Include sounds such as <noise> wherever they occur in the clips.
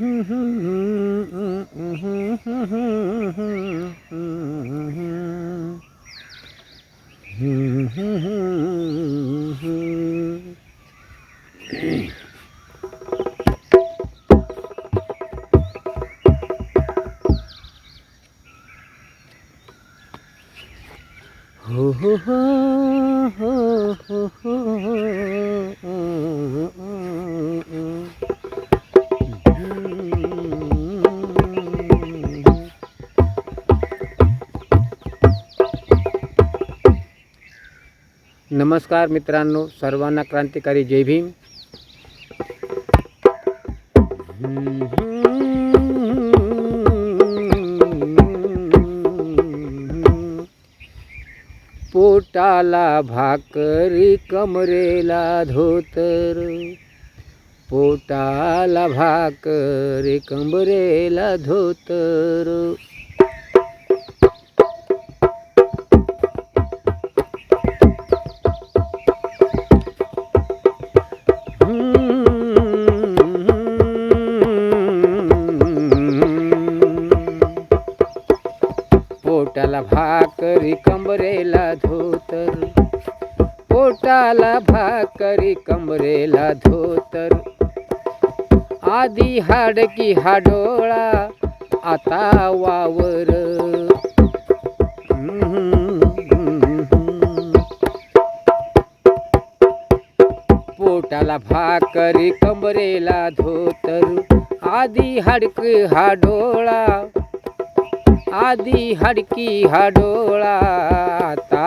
हो <laughs> नमस्कार मित्रांनो सर्वांना क्रांतिकारी जय भीम. पोटाला भाकरी कमरेला धोतर. पोटाला भाकरी कमरेला धोतर. पोटाला भाकरी कंबरेला धोतर. पोटाला भाकरी कंबरेला धोतर. आधी हाडकी हाडोळा आता वावर. पोटाला भाकरी कंबरेला धोतर. आधी हाडकी हाडोळा आधी हडकी हा डोळा आता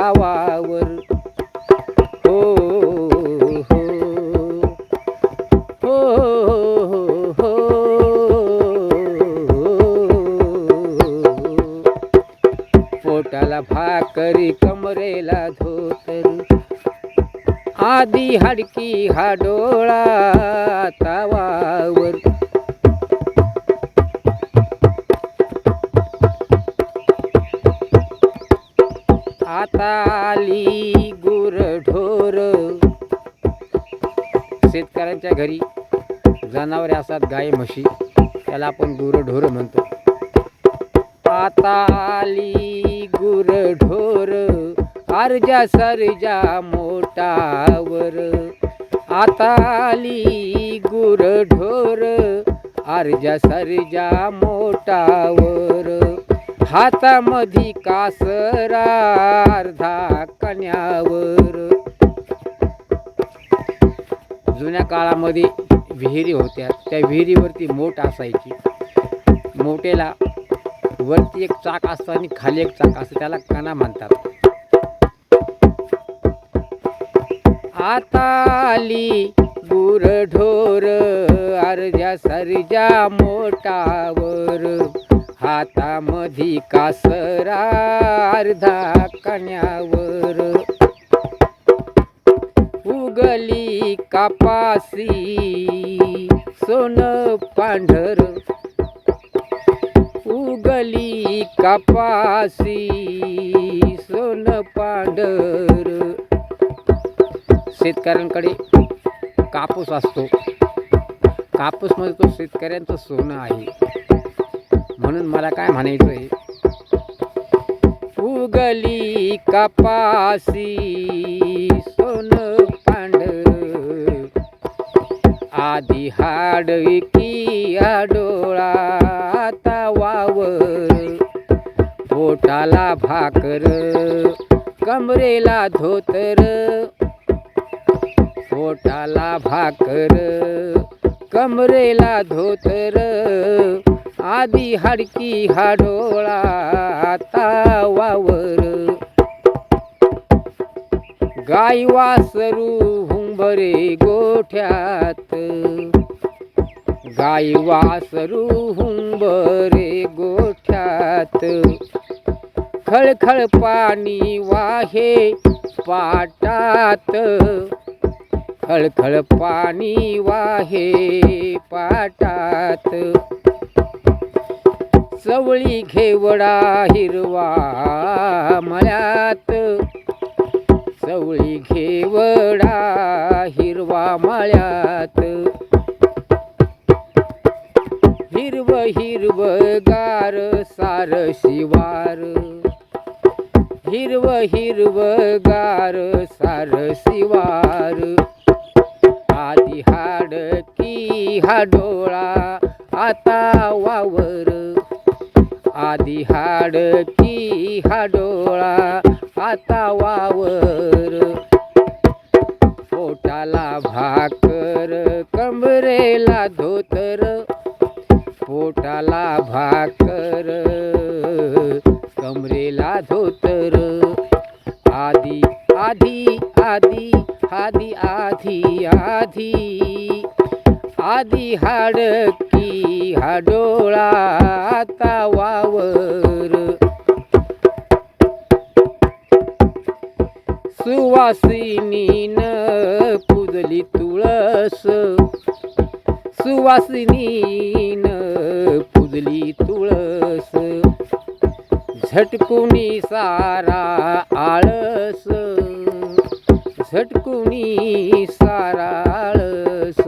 हो, हो हो हो हो. पोटाला भाकरी कमरेला धोतर. आधी हडकी हा डोळा आता घरी जनावरे असतात गाय म्हशी त्याला आपण गुरढोर म्हणतो. पाताली गुरढोर आरजा सरजा मोठावर आताली गुरढोर आरजा सरजा मोठावर हातामधी कासरा अर्धा कण्यावर. जुन्या काळामध्ये विहिरी होत्या. त्या विहिरीवरती मोठ असायची. मोठेला वरती एक चाक असतं आणि खाली एक चाक असतं. त्याला कणा म्हणतात. आता आली गुरढोर अर्ध्या सरजा मोटावर हातामधी कासरा अर्धा कण्यावर. उगली कापासी सोन पांढर उगली कापासी सोन पांढर. शेतकऱ्यांकडे कापूस असतो. कापूस तो शेतकऱ्यांचं सोनं आहे. म्हणून मला काय म्हणायचं आहे उगली कपासी आधी हाड की डोळा आता वावर. पोटाला भाकर कमरेला धोतर. पोटाला भाकर कमरेला धोतर. आधी हाडकी हाडोळा आता वावर. गाई वासरू हुंबरे गोठ्यात. गाई वासरू हुंबरे गोठ्यात. खळखळ पाणी वाहे पाटात. खळखळ पाणी वाहे पाटात. चवळी घेवडा हिरवा मळ्यात. चवळी घेवडा हिरवा माळ्यात. हिरव हिरव गार सार शिवार. हिरव हिरव गार सार शिवार. आधी हाड की हा डोळा आता वावर. आधी हाड की हा डोळा आता वावर. पोटाला भाकर कमरेला धोतर. पोटाला भाकर कमरेला धोतर. आधी आधी आधी आधी आधी आधी. आधी हाडकी हाडोळा आता वावर. सुवासिनीन पुजली तुळस. सुवासिनीन पुजली तुळस. झटकुनी सारा आळस. झटकुनी सारा आळस.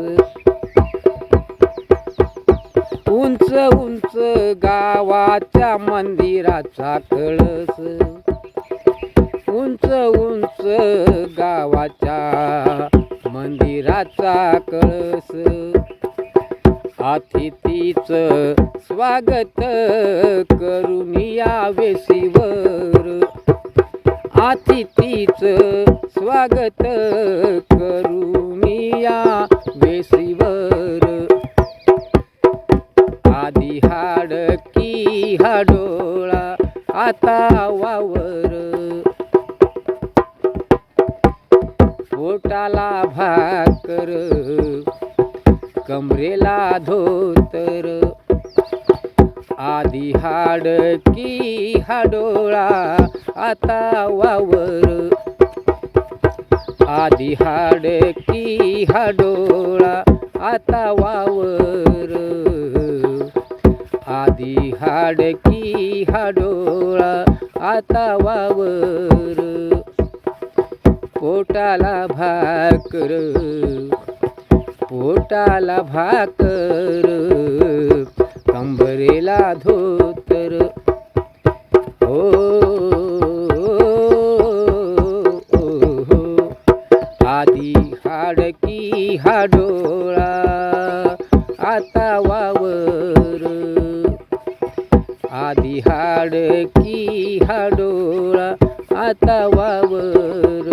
उंच उंच गावाच्या मंदिराचा कळस. उंच उंच गावाच्या मंदिराचा कळस. अतिथीच स्वागत करून यावे शिवर. अतिथीच स्वागत करून या वेशीवर आधी हाड की आता वावर. पोटाला भाकर कमरेला धोतर आधी हाड की हाडोळा आता वावर. आधी हाड की हाडोळा आता वावर. आधी हाड की हाडोळा आता वावर. पोटाला भाकर पोटाला भाकर कंबरेला धोतर. हो, हो, हो. आधी हाडकी हाडोळा हा डोळा आता वावर. आधी हाडकी आता वावर.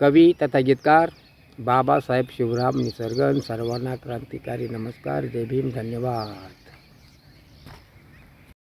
कवी तथा गीतकार बाबासाहेब शिवराम निसर्गन सर्वांना क्रांतिकारी नमस्कार जय भीम धन्यवाद.